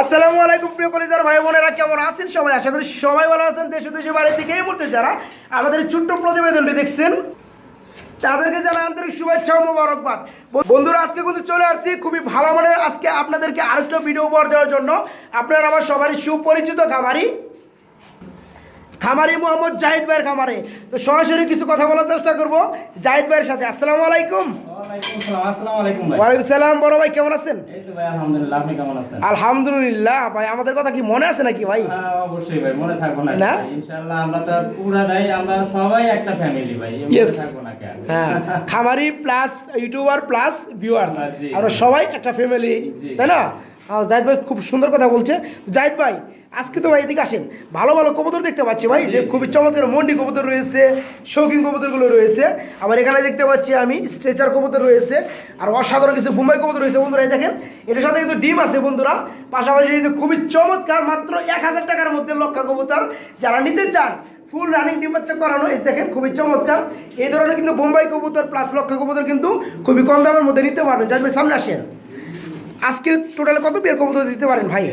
আসসালামু আলাইকুম প্রিয় কলেজার ভাই বোনেরা, কেমন আছেন সবাই? আশা করি সবাই ভালো আছেন, দেশে দেশে বাড়ির দিকে এই মুহূর্তে যারা আমাদের ছোট্ট প্রতিবেদনটি দেখছেন, তাদেরকে জানা আন্তরিক শুভেচ্ছা ও মোবারকবাদ। বন্ধুরা, আজকে কিন্তু চলে আসছি খুবই ভালো মানের, আজকে আপনাদেরকে আরেকটা ভিডিও উপহার দেওয়ার জন্য। আপনারা আমার সবারই সুপরিচিত খামারি খামারি মোহাম্মদ জাহিদ ভাইয়ের খামারে। তো সরাসরি কিছু কথা বলার চেষ্টা করব। জাহিদ ভাইয়ের সাথে। আসসালামু আলাইকুম। ওয়ালাইকুম সালাম ভাই। বড় ভাই কেমন আছেন? ভাই আলহামদুলিল্লাহ। আমাদের কথা কি মনে আছে নাকি ভাই? অবশ্যই ভাই মনে থাকব না। না? ইনশাআল্লাহ আমরা তো পুরাটাই আমরা সবাই একটা ফ্যামিলি ভাই Yes. থাকব না কেন? হ্যাঁ খামারি প্লাস ইউটিউবার প্লাস ভিউয়ার্স। আমরা সবাই একটা ফ্যামিলি তাই না? জাহিদ ভাই খুব সুন্দর কথা বলছে। জাহিদ ভাই আজকে তো ভাই এদিকে আসেন। ভালো ভালো কবুতর দেখতে পাচ্ছি ভাই যে খুবই চমৎকার মন্ডি কবুতর রয়েছে শৌখিন কবুতরগুলো রয়েছে। আবার এখানে দেখতে পাচ্ছি আমি স্ট্রেচার কবুতর রয়েছে আর অসাধারণ কিছু মুম্বাই কবুতর রয়েছে বন্ধুরা এই দেখেন এটার সাথে কিন্তু ডিম আছে বন্ধুরা। পাশাপাশি এই যে খুবই চমৎকার মাত্র এক হাজার টাকার মধ্যে লক্ষা কবুতর। যারা নিতে চান ফুল রানিং ডিম বাচ্চা করানো এই দেখেন খুবই চমৎকার। এই ধরনের কিন্তু বোম্বাই কবুতর প্লাস লক্ষা কবুতর কিন্তু খুবই কম দামের মধ্যে নিতে পারবেন। যার সামনে আসেন। আজকে টোটালে কত বিয়ের কবুতর দিতে পারেন ভাই।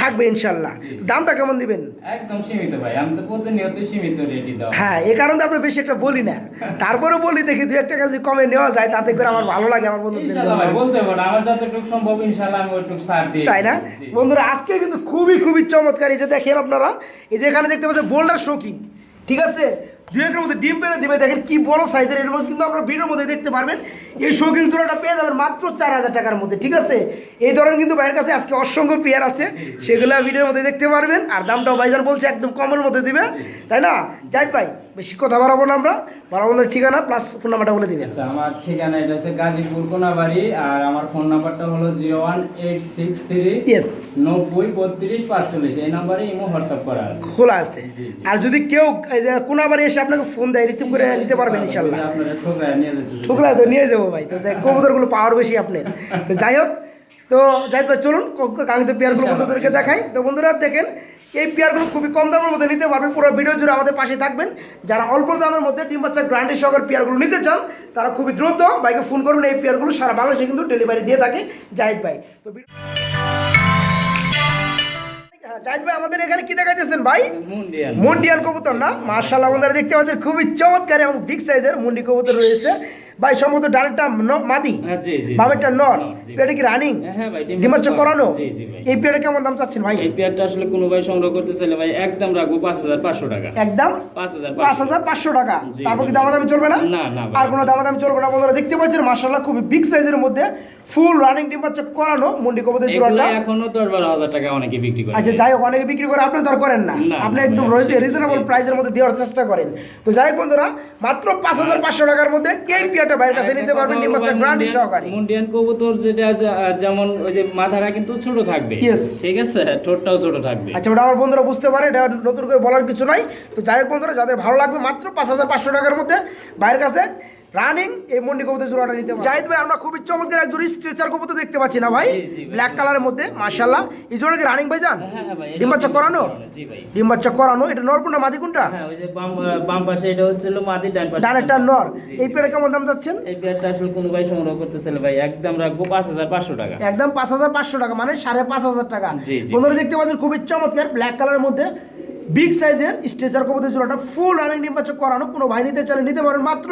থাকবে ইনশাল্লাহ। দামটা কেমন দিবেন? একদম সীমিত ভাই আমি তো প্রতিনিয়ত সীমিত রেডি দেওয়া হ্যাঁ এই কারণে আমরা বেশি একটা বলি না। তারপরে বলি দেখি দু একটা কাজে কমে নেওয়া যায় তাতে করে আমার ভালো লাগে আমার বন্ধুদের বলতে আমার যতটুকু সম্ভব ইনশাআল্লাহ আমি ওইটুকু ছাড় দিই তাই না? বন্ধুরা আজকে কিন্তু খুবই খুবই চমৎকার এই যে দেখেন আপনারা এই যে এখানে দেখতে পাচ্ছেন বোল্ডার শোকিং ঠিক আছে? দুই একের মধ্যে ডিম পেরে দেবে। দেখেন কি বড় সাইজের এর মধ্যে কিন্তু আপনারা ভিডিওর মধ্যে দেখতে পারবেন। এই শৌখিন জোড়াটা পেয়ে যাবেন মাত্র চার হাজার টাকার মধ্যে ঠিক আছে? এই ধরনের কিন্তু ভাইয়ের কাছে আজকে অসংখ্য পেয়ার আছে। সেগুলো ভিডিওর মধ্যে দেখতে পারবেন। আর দামটাও ভাইজান বলছে একদম কমের মধ্যে দিবে। তাই না? যাই ভাই বেশি কথা বাড়াবো না আমরা না ঠিকানা প্লাস ফোন নাম্বারটা বলে দিবেন। আচ্ছা আমার ঠিকানা এটা হচ্ছে গাজীপুর কোনাবাড়ি আর আমার ফোন নাম্বারটা হলো zero one eight six three yes নব্বই বত্রিশ পাঁচচল্লিশ। এই নাম্বারে ইমো হোয়াটসঅ্যাপ করা আছে। খোলা আছে। আর যদি কেউ এই যে কোনাবারে এসে আপনাকে ফোন দেয় রিসিভ করে নিতে পারবেন ইনশাল্লাহ। ঠুকরা তো নিয়ে যাব ভাই তো যাই কবুতরগুলো পাওয়ার বেশি আপনার। তো যাই হোক তো যাই ভাই চলুন কাঙ্ক্ষিত পেয়ারগুলো বন্ধুদেরকে দেখাই। তো বন্ধুরা দেখেন এই পেয়ারগুলো খুবই কম দামের মধ্যে নিতে পারবেন। পুরো ভিডিও জুড়ে আমাদের পাশে থাকবেন। যারা অল্প দামের মধ্যে ডিম বাচ্চা গ্রান্ডের সহকার পেয়ারগুলো নিতে চান তারা খুবই দ্রুত বাইকে ফোন করবেন। এই পেয়ারগুলো সারা বাংলাদেশে কিন্তু ডেলিভারি দিয়ে থাকে জাহিদ ভাই। তো হ্যাঁ, জাহিদ ভাই আমাদের এখানে কি দেখাইতেছেন ভাই? মুন্ডিয়ান মুন্ডিয়ান কবুতর না? মার্শাল্লাহ বন্ধুরা দেখতে পাচ্ছেন খুবই চমৎকার এবং বিগ সাইজের মুন্ডি কবুতর রয়েছে। ভাই সম্ভবত ডানেরটা ন- মাদি হ্যাঁ। বামেরটা নর। পেটে কি রানিং? হ্যাঁ ডিমাচ্ছ করানো? এই পেয়ারে কেমন দাম চাচ্ছেন ভাই? এই পেয়ারটা আসলে কোনো ভাই সংগ্রহ করতে চাইলে ভাই একদম রাখব পাঁচ হাজার পাঁচশো টাকা। একদম? পাঁচ হাজার পাঁচ হাজার পাঁচশো টাকা। তারপর কি। দামাদামি চলবে না? না, না আর কোনো দামাদামি চলবে না বন্ধুরা দেখতে পাচ্ছেন মার্শাল্লাহ খুবই বিগ সাইজের মধ্যে ফুল রানিং ডিম বাচ্চা করানো মুন্ডি এগুলো জোড়াটা। এখনও দশ বারো হাজার টাকা অনেকে বিক্রি করে। আচ্ছা যাই হোক অনেকে বিক্রি করে আপনি দর করেন না। আপনি একদম। রিজনেবল প্রাইসের মধ্যে দেওয়ার চেষ্টা করেন। তো যাই হোক বন্ধুরা মাত্র পাঁচ হাজার পাঁচশো টাকার মধ্যে এই পিয়াটা বাইরের কাছে নিতে পারবেন ডিম বাচ্চা গ্রান্ডি সহকারে। মুন্ডিয়ান কবুতর যেটা যেমন ওই যে মাথাটা কিন্তু ছোট থাকবে. ঠিক আছে? ঠোঁটটাও ছোট থাকবে। আচ্ছা ওটা আমার বন্ধুরা বুঝতে পারে এটা নতুন করে বলার কিছু নাই। তো যাই হোক বন্ধুরা যাদের ভালো লাগবে মাত্র পাঁচ হাজার পাঁচশো টাকার মধ্যে বাইরের কাছে রানিং এই মন্ডি কবুতর জোড়াটা নিতে জাহিদ ভাই আমরা খুবই চমৎকার একজন স্ট্রেচার কবুতর দেখতে পাচ্ছি না ভাই। ব্ল্যাক কালারের মধ্যে মার্শাল্লাহ এই জোড়া কি রানিং ভাই যান হ্যাঁ, হ্যাঁ ভাই, ডিম বাচ্চা করানো? জি ভাই। ডিম বাচ্চা করানো এটা নর কোনটা মাদি কোনটা? হ্যাঁ ওই যে বাম বাম পাশে এটা হচ্ছিল মাদি ডান পাশে ডানেরটা নর। এই। পেড়ে কেমন দাম যাচ্ছেন এই পেয়ারটা আসলে কোনো ভাই সংগ্রহ করতে চাইলে ভাই একদম রাখব পাঁচ হাজার পাঁচশো টাকা। একদম পাঁচ হাজার পাঁচশো টাকা মানে সাড়ে পাঁচ হাজার টাকা। জি, জি। বন্ধুরা দেখতে পাচ্ছেন খুবই চমৎকার ব্ল্যাক কালারের মধ্যে বিগ সাইজের স্ট্রেচার কবুতর জোড়াটা ফুল রানিং নির্বাচ করানো কোনো ভাই নিতে চাইলে নিতে পারেন। মাত্র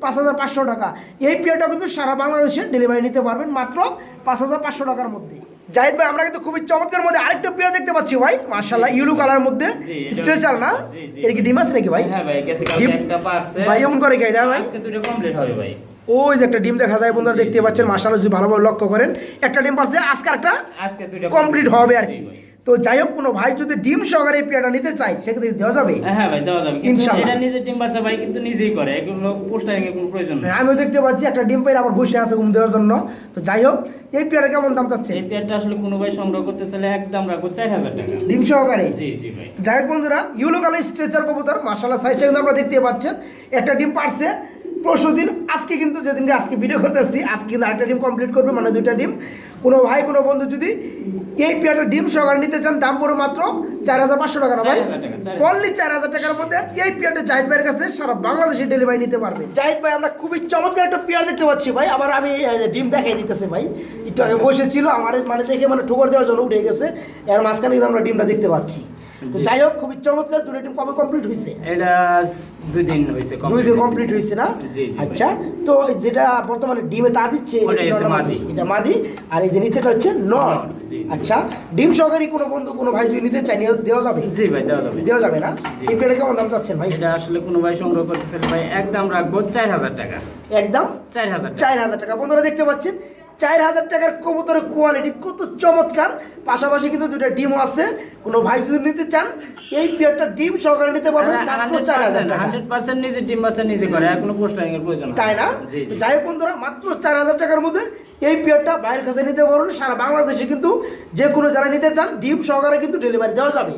পাঁচ হাজার পাঁচশো টাকা। এই পেয়ারটা কিন্তু সারা বাংলাদেশে ডেলিভারি নিতে পারবেন মাত্র পাঁচ হাজার পাঁচশো টাকার মধ্যে। জাহিদ ভাই আমরা কিন্তু খুবই চমৎকার মধ্যে আরেকটা পেয়ার দেখতে পাচ্ছি ভাই। মার্শাল্লাহ ইউলু কালার মধ্যে। স্ট্রেচার না। এর কি ডিমাস নাকি ভাই? হ্যাঁ ভাই গেছে কালকে ডিম- একটা পারছে ভাই এমন করে কি এটা ভাই? আজকে দুটো কমপ্লিট হবে ভাই। ওই যে একটা ডিম দেখা যায় বন্ধুরা দেখতে পাচ্ছেন। মার্শাল্লাহ যদি ভালোভাবে লক্ষ্য করেন একটা ডিম পাচ্ছে আজকে একটা আজকে দুটো কমপ্লিট হবে আর কি। তো যাই হোক কোনো ভাই যদি ডিম সহকারে এই নিতে চাই সেক্ষেত্রে দেওয়া যাবে। হ্যাঁ ভাই দেওয়া যাবে। ইনশাআল্লাহ। এটা নিজের টিম বাচ্চা ভাই কিন্তু নিজেই করে এগুলো পোস্টারিং এর কোনো প্রয়োজন নেই। আমিও দেখতে পাচ্ছি একটা ডিম পেয়ে আবার বসে আছে ঘুম দেওয়ার জন্য। তো যাই হোক এই পেয়ারটা কেমন দাম চাচ্ছে? এই পেয়ারটা আসলে কোনো ভাই সংগ্রহ করতে চাইলে একদম চার হাজার টাকা। ডিম সহকারে? জি জি ভাই। যাই হোক বন্ধুরা ইউলো কালার স্ট্রেচার কবুতর মার্শাল্লাহ সাইজটা কিন্তু আপনারা দেখতে পাচ্ছেন। একটা ডিম পারছে পরশু দিন আজকে কিন্তু যেদিনকে আজকে ভিডিও করতে আসছি আজকে কিন্তু আরেকটা ডিম কমপ্লিট করবে মানে দুইটা ডিম। কোনো ভাই কোনো বন্ধু যদি এই পেয়ারটা ডিম সহকারে নিতে চান দাম পড়ে মাত্র চার হাজার পাঁচশো টাকা না ভাই? 4,000 টাকা, 4,000 অনলি চার হাজার টাকার মধ্যে এই পেয়ারটা জাহিদ ভাইয়ের কাছে সারা বাংলাদেশে ডেলিভারি নিতে পারবে। জাহিদ ভাই আমরা খুবই চমৎকার একটা পেয়ার দেখতে পাচ্ছি ভাই। আবার আমি ডিম দেখাই দিতেছে ভাই। একটু আগে বসেছিল আমার মানে দেখে মানে ঠোকর দেওয়ার জন্য উঠে গেছে। এর মাঝখানে কিন্তু আমরা ডিমটা দেখতে পাচ্ছি। তো যাই হোক খুবই চমৎকার দুটো ডিম কবে কমপ্লিট হয়েছে এটা দুই দিন হয়েছে দুই দিন কমপ্লিট হয়েছে না? আচ্ছা তো যেটা বর্তমানে ডিমে তা দিচ্ছে এটা মাদি। আর এই যে নিচেটা হচ্ছে নর। আচ্ছা ডিম সহকারী কোনো বন্ধু কোনো ভাই যদি নিতে চাই দেওয়া যাবে? জি ভাই দেওয়া যাবে। দেওয়া যাবে না। এই পেয়ারটা কেমন দাম চাচ্ছেন ভাই? এটা আসলে কোনো ভাই সংগ্রহ করতে চাইলে ভাই একদম রাখব চার হাজার টাকা। একদম? চার হাজার চার হাজার টাকা। বন্ধুরা দেখতে পাচ্ছেন চার হাজার টাকার কবুতরের কোয়ালিটি কত চমৎকার। পাশাপাশি কিন্তু দুটা ডিমও আছে। কোনো ভাই যদি নিতে চান এই পেয়ারটা ডিম সহকারে নিতে পারবেন মাত্র চার হাজার টাকা। হান্ড্রেড পার্সেন্ট নিজে ডিম বাচ্চা নিজে করে আর কোনো পোস্টারিং এর প্রয়োজন তাই না? যাই হোক বন্ধুরা মাত্র চার হাজার টাকার মধ্যে এই পেয়ারটা বাইরের কাছে নিতে পারবেন। সারা বাংলাদেশে কিন্তু যে কোনো যারা নিতে চান ডিম সহকারে কিন্তু ডেলিভারি দেওয়া যাবে।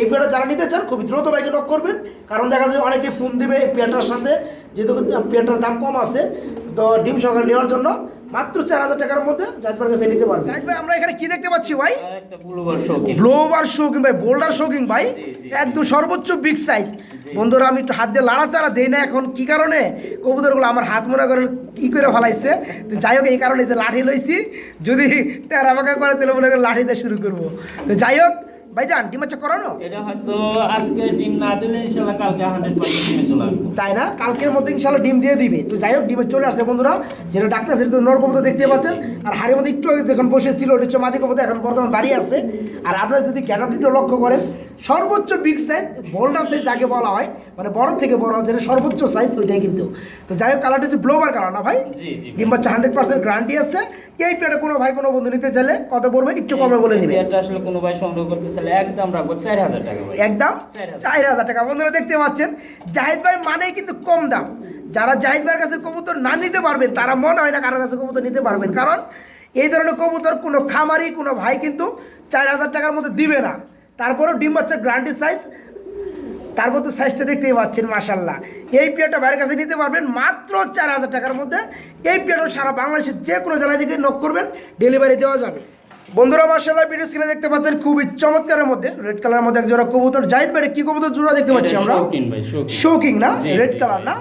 এই পেয়ারটা যারা নিতে চান খুবই দ্রুত বাইকে নক করবেন। কারণ দেখা যায় অনেকে ফোন দিবে এই পেয়ারটার সাথে যেহেতু পেয়ারটার দাম কম আছে তো ডিম সহকারে নেওয়ার জন্য মাত্র চার হাজার টাকার মধ্যে জাজবার কাছে নিতে জাহিদ ভাই আমরা এখানে কি দেখতে পাচ্ছি ভাই? ব্লুবার শোকিং ভাই বোল্ডার শোকিং ভাই। একদম সর্বোচ্চ বিগ সাইজ বন্ধুরা আমি একটু হাত দিয়ে লাড়াচাড়া দেই না এখন কি কারণে? কবুতরগুলো আমার হাত মনে করেন কি করে ফেলাইছে। তো যাই হোক এই কারণে যে লাঠি লইছি। যদি তেরা করে তাহলে মনে করেন লাঠি দিয়ে শুরু করব। তো যাই হোক ভাই যান ডিম আছে করানো? এটা হয়তো আজকে ডিম না দিলে ইনশাআল্লাহ কালকে হান্ড্রেড পার্সেন্ট ডিমে চলে আসবে। তাই না? কালকের মধ্যে ইনশাল্লাহ ডিম দিয়ে দিবে। তো যাই হোক ডিমে চলে আসছে বন্ধুরা। যেটা ডাক্তার সেটা তো নরকবুতর দেখতে পাচ্ছেন। আর হাড়ের মধ্যে একটু আগে যখন বসেছিল ওটা হচ্ছে মাদি এখন বর্তমানে দাঁড়িয়ে আছে। আর আপনারা যদি ক্যাটাপিটা লক্ষ্য করেন সর্বোচ্চ বিগ সাইজ বোল্ডার সাইজ যাকে বলা হয় মানে বড় থেকে বড় যেটা সর্বোচ্চ সাইজ ওইটাই কিন্তু। তো যাই হোক কালারটা হচ্ছে ব্লোবার কালার না ভাই? ডিম বাচ্চা হান্ড্রেড পার্সেন্ট গ্যারান্টি আছে। এই পেটে কোনো ভাই কোনো বন্ধু নিতে চাইলে কত পড়বে একটু কমে বলে দিবে এটা আসলে কোনো ভাই সংগ্রহ করতে চাইলে একদম রাখব চার হাজার টাকা একদম। চার হাজার টাকা। বন্ধুরা দেখতে পাচ্ছেন জাহিদ ভাই মানেই কিন্তু কম দাম। যারা জাহিদ ভাইয়ের কাছে কবুতর না নিতে পারবেন তারা মনে হয় না কারোর কাছে কবুতর নিতে পারবেন। কারণ এই ধরনের কবুতর কোনো খামারি কোনো ভাই কিন্তু চার হাজার টাকার মধ্যে দিবে না। তারপরেও ডিম বাচ্চা গ্রান্টি সাইজ তারপর তো সাইজটা দেখতেই পাচ্ছেন মাশাল্লাহ এই পেয়ারটা বাইরের কাছে নিতে পারবেন মাত্র চার হাজার টাকার মধ্যে। এই পেয়ারটা সারা বাংলাদেশের যে কোনো জেলায় থেকে নক করবেন ডেলিভারি দেওয়া যাবে। বন্ধুরা মার্শাল্লাহ ভিডিও স্ক্রিনে দেখতে পাচ্ছেন খুবই চমৎকারের মধ্যে রেড কালারের মধ্যে এক জোড়া কবুতর। জাহিদ ভাই কি কবুতর জোড়া দেখতে পাচ্ছি আমরা? ভাই শোকিং না? রেড কালার না?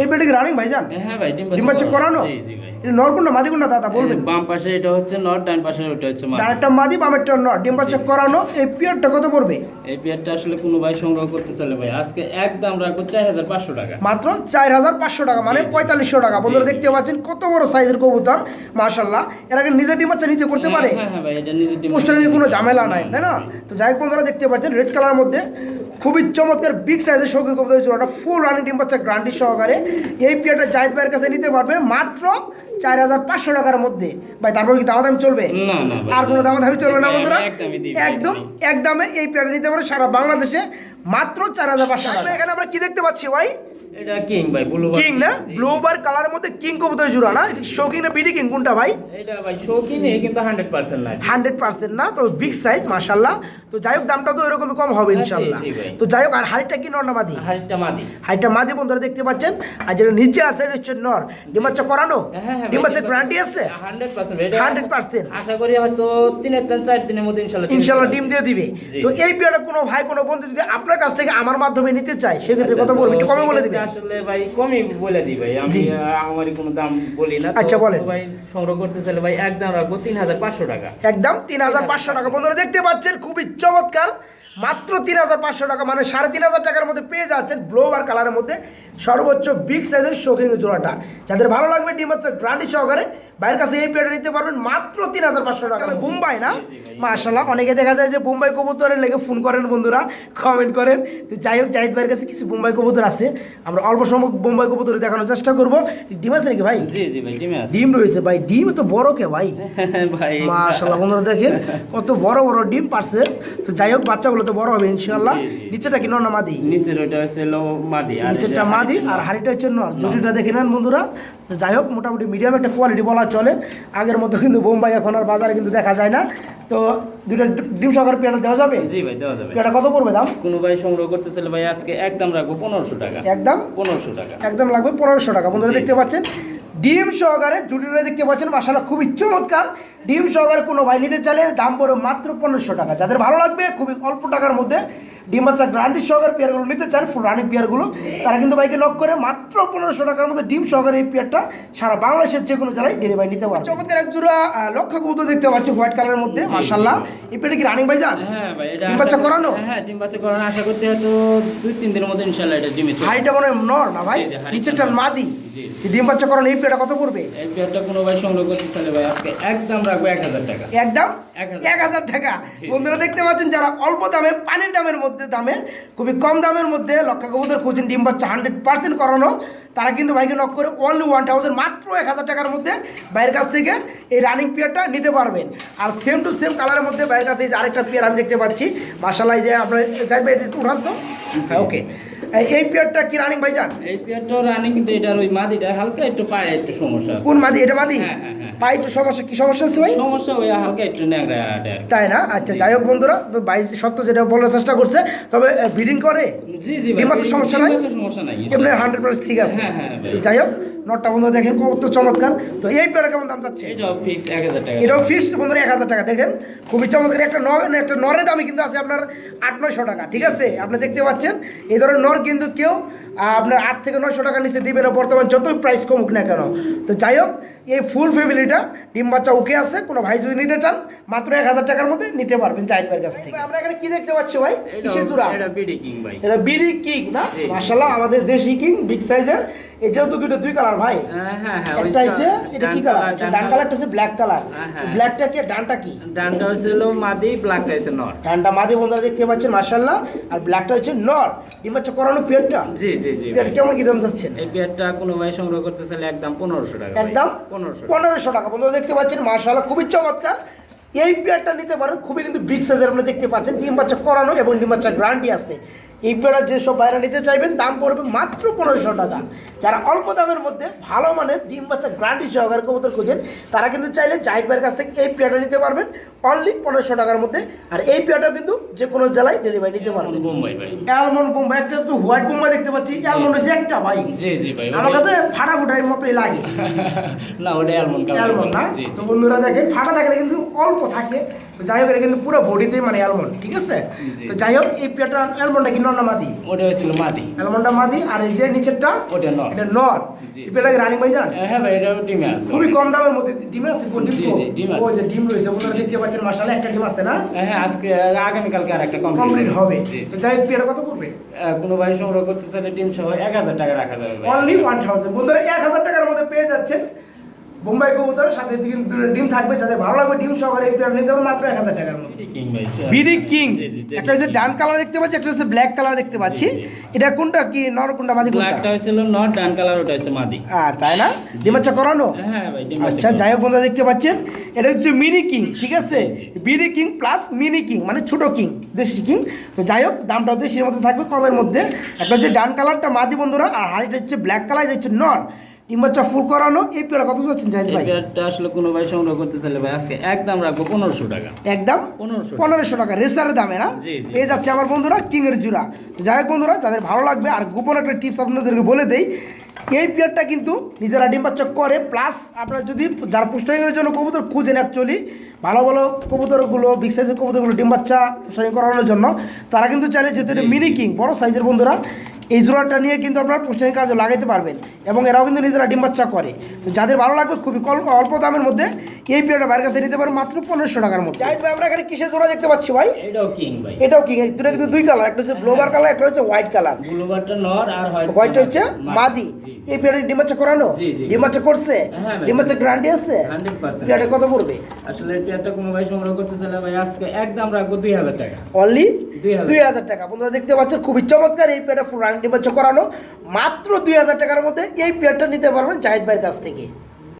এই বেটে কি রানিং ভাইজান হ্যাঁ ভাই ডিম ডিম বাচ্চা করানো। ভাই এটা নরকুন্ডা মাদিকুন্ডা দাদা বলবেন। বাম পাশে এটা হচ্ছে নট ডান পাশে ওটা হচ্ছে মাদি। ডানেরটা মাদি বামেরটা নর। ডিম বাচ্চা করানো এই পিয়ারটা কত পড়বে? এই পেয়ারটা আসলে কোনো ভাই সংগ্রহ করতে চাইলে ভাই আজকে একদম রাখব চার হাজার পাঁচশো টাকা। মাত্র চার হাজার পাঁচশো টাকা মানে। পঁয়তাল্লিশশো টাকা। বন্ধুরা দেখতে পাচ্ছেন কত বড় সাইজের কবুতর মাশাল্লাহ এর আগে নিজের ডিম বাচ্চা নিচে করতে পারে? হ্যাঁ হ্যাঁ ভাই এটা নিজের ডিম পোস্টারের কোনো ঝামেলা নাই তাই না? তো যাই হোক বন্ধুরা দেখতে পাচ্ছেন রেড কালারের মধ্যে খুবই চমৎকার বিগ সাইজের শৌখিন কবুতর জোড়াটা ফুল রানিং ডিম বাচ্চা গ্রান্টি সহকারে। এই পিয়াটা জাহিদ ভাইয়ের কাছে নিতে পারবে মাত্র চার হাজার পাঁচশো টাকার মধ্যে। ভাই তারপর কি দামাদামি চলবে? না না ভাই আর কোনো দামাদামি চলবে না বন্ধুরা? একদম একদমই। একদমে এই পেয়ারটা নিতে পারে সারা বাংলাদেশে মাত্র চার হাজার পাঁচশো টাকা। এখানে আমরা কি দেখতে পাচ্ছি ভাই? এটা কিং ভাই ব্লু কিং না? ব্লু বার কালারের মধ্যে কিং কবুতর জোড়া না? শৌখিন না বিডি কিং? কোনটা ভাই? এটা ভাই শৌখিনই কিন্তু হান্ড্রেড পার্সেন্ট নাই হান্ড্রেড পার্সেন্ট না তো বিগ সাইজ তো যাই হোক দামটা তো এরকমই কম হবে হ্যাঁ, তো যাই হোক আর হাড়িটা কি নর না মাদি? হাড়িটা মাদি। হাড়িটা মাদি বন্ধুরা দেখতে পাচ্ছেন? আর যেটা নিচে আছে এটা হচ্ছে নর। ডিম বাচ্চা করানো? হ্যাঁ হ্যাঁ ডিম বাচ্চা। গ্যারান্টি আছে হান্ড্রেড পার্সেন্ট 100% আশা করি হয়তো দিনের মধ্যে ডিম দিয়ে দিবে। তো এই পেয়ারটা কোনো ভাই কোনো বন্ধু যদি আপনার কাছ থেকে আমার মাধ্যমে নিতে চায় সেক্ষেত্রে কথা কত বলবে একটু কমে বলে দিবে। সেক্ষেত্রে আসলে ভাই কমই বলে দিই ভাই। আমি। আমারই কোনো দাম বলি না। আচ্ছা, বলেন। ভাই সংগ্রহ করতে চাইলে ভাই একদম রাখব তিন হাজার পাঁচশো টাকা। একদম তিন হাজার পাঁচশো টাকা। বন্ধুরা দেখতে পাচ্ছেন খুবই চমৎকার। মাত্র তিন হাজার পাঁচশো টাকা মানে সাড়ে তিন হাজার টাকার মধ্যে পেয়ে যাচ্ছেন ব্লো আর কালারের মধ্যে। সর্বোচ্চ বিগ সাইজের শৌখিন জোড়াটা। যাদের ভালো লাগবে ডিম হচ্ছে গ্রান্ডি সহকারে বাইরের কাছে এই পেয়ারটা নিতে পারবেন মাত্র তিন হাজার পাঁচশো টাকা। মুম্বাই না? মাশাল্লাহ অনেকে দেখা যায় যে বোম্বাই কবুতরের লেগে ফোন করেন বন্ধুরা কমেন্ট করেন। তো যাই হোক জাহিদ ভাইয়ের কাছে কিছু বোম্বাই কবুতর আছে। আমরা অল্প সময় বোম্বাই কবুতর দেখানোর চেষ্টা করব। ডিম আছে নাকি ভাই? ডিমে রয়েছে ভাই। ডিম তো বড় কে ভাই? ভাই। মাশাল্লাহ বন্ধুরা দেখেন কত বড় বড় ডিম পারছে। তো যাই হোক বাচ্চাগুলো তো বড় হবে ইনশাল্লাহ। নিচেটা কি নর না মাদি? নিচের ওইটা হচ্ছে মাদি নিচেরটা এটা মাদি আর হাড়িটা হচ্ছে নর জুটিটা দেখে নেন বন্ধুরা। যাই হোক মোটামুটি মিডিয়াম একটা কোয়ালিটি বলা চলে। আগের মতো কিন্তু বোম্বাই এখন আর বাজারে কিন্তু দেখা যায় না। তো দুইটা ডিম সহকারে পেয়ারটা দেওয়া যাবে? জি ভাই দেওয়া যাবে। পেয়ারটা কত পড়বে দাম? কোনো ভাই সংগ্রহ করতে চাইলে ভাই আজকে একদম রাখব পনেরোশো টাকা। একদম? পনেরোশো টাকা। একদম লাগবে পনেরোশো টাকা। বন্ধুরা দেখতে পাচ্ছেন ডিম সহকারে জুটিটা দেখতে পাচ্ছেন মাসালা খুবই চমৎকার। ডিম সহকারে কোনো ভাই নিতে চাইলে দাম পড়বে মাত্র পনেরোশো টাকা। যাদের ভালো লাগবে খুবই অল্প টাকার মধ্যে ডিম বাচ্চা গ্রান্ডি সহকারে পেয়ারগুলো নিতে চান ফুল রানিং পেয়ারগুলো তারা কিন্তু বাইকে নক করে মাত্র পনেরোশো টাকার মধ্যে ডিম সহকারে এই পেয়ারটা সারা বাংলাদেশের যে কোনো জেলায় ডেলিভারি নিতে পারবে। চমৎকার এক জোড়া আহ, লক্ষ্য কবুতর দেখতে পাচ্ছি হোয়াইট কালারের মধ্যে জি, মাসাল্লাহ এই পেয়ারটা কি রানিং ভাই যান হ্যাঁ ভাই এটা ডিম বাচ্চা আশা- করানো? হ্যাঁ ডিম বাচ্চা করানো আশা করতে হয়তো দুই তিন দিনের মধ্যে ইনশাল্লাহ এটা ডিমে চলে মনে হয় নর না ভাই? নিচেরটা মাদি। ডিম বাচ্চা করানো এই পেয়ারটা কত পড়বে? এই পেয়ারটা কোনো ভাই সংগ্রহ করতে চাইলে ভাই আজকে একদম রাখব এক হাজার টাকা। একদম? এক হাজার। টাকা। বন্ধুরা দেখতে পাচ্ছেন যারা অল্প দামে পানির দামের মধ্যে দামে খুবই কম দামের মধ্যে লক্ষা কবুতর খুঁজছেন ডিম বাচ্চা হান্ড্রেড পার্সেন্ট করানো। তারা কিন্তু ভাইকে নক করে অনলি ওয়ান থাউজেন্ড মাত্র এক হাজার টাকার মধ্যে বাইরের কাছ থেকে এই রানিং পেয়ারটা নিতে পারবেন। আর সেম টু সেম কালারের মধ্যে বাইরের কাছে এই যে আরেকটা পেয়ার আমি দেখতে পাচ্ছি। মার্শাল যে আপনার চাইবে এটা একটু উঠান তো। ওকে এই পেয়ারটা কি রানিং ভাইজান? এই পেয়ারটা রানিং কিন্তু এটার ওই মাদিটা হালকা একটু পায়ে একটু সমস্যা আছে। কোন মাদি? এটা মাদি? হ্যাঁ, হ্যাঁ, হ্যাঁ। পায়ে একটু সমস্যা কি সমস্যা আছে ভাই? সমস্যা ওই হালকা একটু ন্যাংরা তাই না? আচ্ছা যাই হোক বন্ধুরা তো ভাই সত্য যেটা বলার চেষ্টা করছে তবে ব্রিডিং করে? জি জি ভাই ডিম সমস্যা নাই? সমস্যা নাই। এমনি হান্ড্রেড পার্সেন্ট ঠিক আছে। হ্যাঁ, হ্যাঁ, যাই হোক নটটা বন্ধুরা দেখেন কত চমৎকার। তো এই পেয়ারা কেমন দাম যাচ্ছে? এটাও ফিক্স এক হাজার টাকা। এটাও ফিক্সড বন্ধুরা এক হাজার টাকা দেখেন। খুবই চমৎকার একটা নর একটা নরের দামই কিন্তু আছে আপনার আট নয়শো টাকা ঠিক আছে? আপনি দেখতে পাচ্ছেন এই ধরনের নর কিন্তু কেউ আপনার আট থেকে নয়শো টাকা নিচে দিবে না বর্তমান যতই প্রাইস কমুক না কেন। তো যাই হোক এই ফুল ফ্যামিলিটা ডিম বাচ্চা ওকে আছে কোনো ভাই যদি নিতে চান মাত্র এক হাজার টাকার মধ্যে নিতে পারবেন জাহিদ ভাইয়ের কাছ থেকে। আমরা এখানে কি দেখতে পাচ্ছি ভাই? কিসের জোড়া এটা বিডি কিং ভাই। এটা বিডি কিং না। মাশাআল্লাহ আমাদের দেশি কিং বিগ সাইজের। এটাও তো দুটো দুই কালার ভাই। হ্যাঁ হ্যাঁ হ্যাঁ একটা হচ্ছে এটা কি কালার এটা ডান কালারটা হচ্ছে ব্ল্যাক কালার। হ্যাঁ, হ্যাঁ। ব্ল্যাকটা কি ডানটা কি? ডানটা হচ্ছিল মাদি ব্ল্যাকটা হচ্ছে নর। ডানটা মাঝে বন্ধুরা দেখতে পাচ্ছেন মাশাআল্লাহ। আর ব্ল্যাকটা হচ্ছে নর। ডিম বাচ্চা করানো পেয়ারটা জি জি জি পেয়ার কেমন কি দাম যাচ্ছেন এই পেয়ারটা কোনো ভাই সংগ্রহ করতে চাইলে একদম পনেরোশো টাকা একদম? পনেরোশো টাকা। বন্ধুরা, দেখতে পাচ্ছেন মার্শাল খুবই চমৎকার। এই পেয়ারটা নিতে পারেন খুবই কিন্তু বিগ সাইজের আপনি দেখতে পাচ্ছেন। ডিম বাচ্চা করানো এবং ডিম বাচ্চা গ্রান্টি আছে। এই পেয়ারটা যেসব বাইরে নিতে চাইবেন দাম পড়বে মাত্র পনেরোশো টাকা। যারা অল্প দামের মধ্যে ভালো মানের ডিম বাচ্চা গ্রান্টি সহকারে কবুতর খুঁজেন তারা কিন্তু চাইলে জাহিদ ভাইয়ের কাছ থেকে এই পেয়ারটা নিতে পারবেন অনলি পনেরোশো টাকার মধ্যে। আর এই পেয়ারটাও কিন্তু যে কোনো জেলায় ডেলিভারি নিতে পারবেন। অ্যালমন্ড বোম্বাই একটা তো হোয়াইট বোম্বাই দেখতে পাচ্ছি অ্যালমন্ড হচ্ছে একটা ভাই। জি জি ভাই আমার কাছে ফাটা ফুটার মতোই লাগে। না ওটা অ্যালমন্ড অ্যালমন্ড না? তো বন্ধুরা দেখেন ফাটা থাকলে কিন্তু অল্প থাকে। তো যাই হোক এটা কিন্তু পুরো বডিতেই মানে অ্যালমন্ড ঠিক আছে? তো যাই হোক এই পেয়ারটা অ্যালমন্ডটা কি নর না মাদি? ওটা হচ্ছিল মাদি। অ্যালমন্ডটা মাদি আর এই যে নিচেরটা ওটা নর। এটা নর। এই পেয়ারটা রানিং ভাই হ্যাঁ ভাই এটাও ডিমে আছে। খুবই কম দামের মধ্যে ডিম আছে কোন ডিম ডিম আছে। ওই যে ডিম রয়েছে বন্ধুরা দেখতে পাচ্ছেন মাসালে একটা ডিম আছে না? হ্যাঁ আজকে আগামীকালকে আর একটা কমপ্লিট হবে। তো যাই হোক পেয়ারটা কত পড়বে? কোনো ভাই সংগ্রহ করতে চাইলে ডিম সহ এক হাজার টাকা রাখা যাবে অনলি ওয়ান থাউজেন্ড বন্ধুরা এক হাজার টাকার মধ্যে পেয়ে যাচ্ছেন বোম্বাই কবুতর সাথে ডিম থাকবে যাদের ভালো লাগবে ডিম সহকারে এই পেয়ার নিতে হবে মাত্র এক হাজার টাকার মধ্যে। কিং বিডি কিং একটা হচ্ছে ডান কালার দেখতে পাচ্ছি একটা হচ্ছে ব্ল্যাক কালার দেখতে পাচ্ছি। এটা কোনটা কি নর কোনটা মাদি কোনটা? ব্ল্যাকটা হচ্ছিল নট ডান কালার ওটা হচ্ছে মাদি। হ্যাঁ তাই না? ডিমাচ্ছা করানো? হ্যাঁ ভাই ডিম আচ্ছা যাই হোক বন্ধুরা দেখতে পাচ্ছেন এটা হচ্ছে মিনি কিং ঠিক আছে? BD king plus mini king মানে ছোট কিং দেশি কিং তো যাই হোক দামটা দেশির মধ্যে থাকবে কমের মধ্যে। একটা হচ্ছে ডান কালারটা মাদি বন্ধুরা আর হাড়িটা হচ্ছে ব্ল্যাক কালার এটা হচ্ছে নর। ডিম্বাচ্চা ফুল করানো এই পেয়ারা কত চাচ্ছেন জাহিদ ভাই? পেয়ারটা আসলে কোনো ভাই সংগ্রহ করতে চাইলে ভাই আজকে একদম রাখব পনেরোশো টাকা। একদম? পনেরোশো পনেরোশো টাকা রেসারের দামে না। পেয়ে যাচ্ছে আমার বন্ধুরা কিংয়ের জুড়া তো যাই হোক বন্ধুরা যাদের ভালো লাগবে আর গোপন একটা টিপস আপনাদেরকে বলে দেই এই পেয়ারটা কিন্তু নিজেরা ডিম বাচ্চা করে প্লাস আপনারা যদি যার পুষ্টাইনের জন্য কবুতর খুঁজেন অ্যাকচুয়ালি ভালো ভালো কবুতরগুলো বিগ সাইজের কবুতরগুলো ডিম বাচ্চা পুষ্টাইন করানোর জন্য তারা কিন্তু চাইলে যেতে মিনি কিং বড় সাইজের বন্ধুরা। এই জোড়াটা নিয়ে কিন্তু আপনারা পুষ্টাইন কাজে লাগাইতে পারবেন। এবং এরাও কিন্তু নিজেরা ডিম বাচ্চা করে। তো যাদের ভালো লাগবে খুবই কল- অল্প দামের মধ্যে এই পেয়ারটা বাইরের কাছে নিতে পারেন মাত্র পনেরোশো টাকার মধ্যে। যাই ভাই আমরা এখানে কিসের জোড়া দেখতে পাচ্ছি ভাই? এটাও কিং ভাই। এটাও কি দুটো কিন্তু দুই কালার একটা হচ্ছে ব্লোবার কালার একটা হচ্ছে হোয়াইট কালার। ব্লুবারটা নর আর হোয়াইট হোয়াইটটা হচ্ছে মাদি। এই পেয়ারটা ডিম বাচ্চা করানো। ডিম বাচ্চা করছে? হ্যাঁ ডিম বাচ্চা গ্যারান্টি আছে? পেয়ারটা কত পড়বে? আসলে এই পেয়ারটা কোনো ভাই সংগ্রহ করতে চাইলে ভাই আজকে একদম রাখব দুই হাজার টাকা। অনলি দুই হাজার। টাকা। বন্ধুরা দেখতে পাচ্ছেন খুবই চমৎকার এই পেয়ারটা ফুল রানিং বাচ্চা করানো মাত্র দুই হাজার টাকার মধ্যে এই পেয়ারটা নিতে পারবেন জাহিদ ভাইয়ের কাছ থেকে।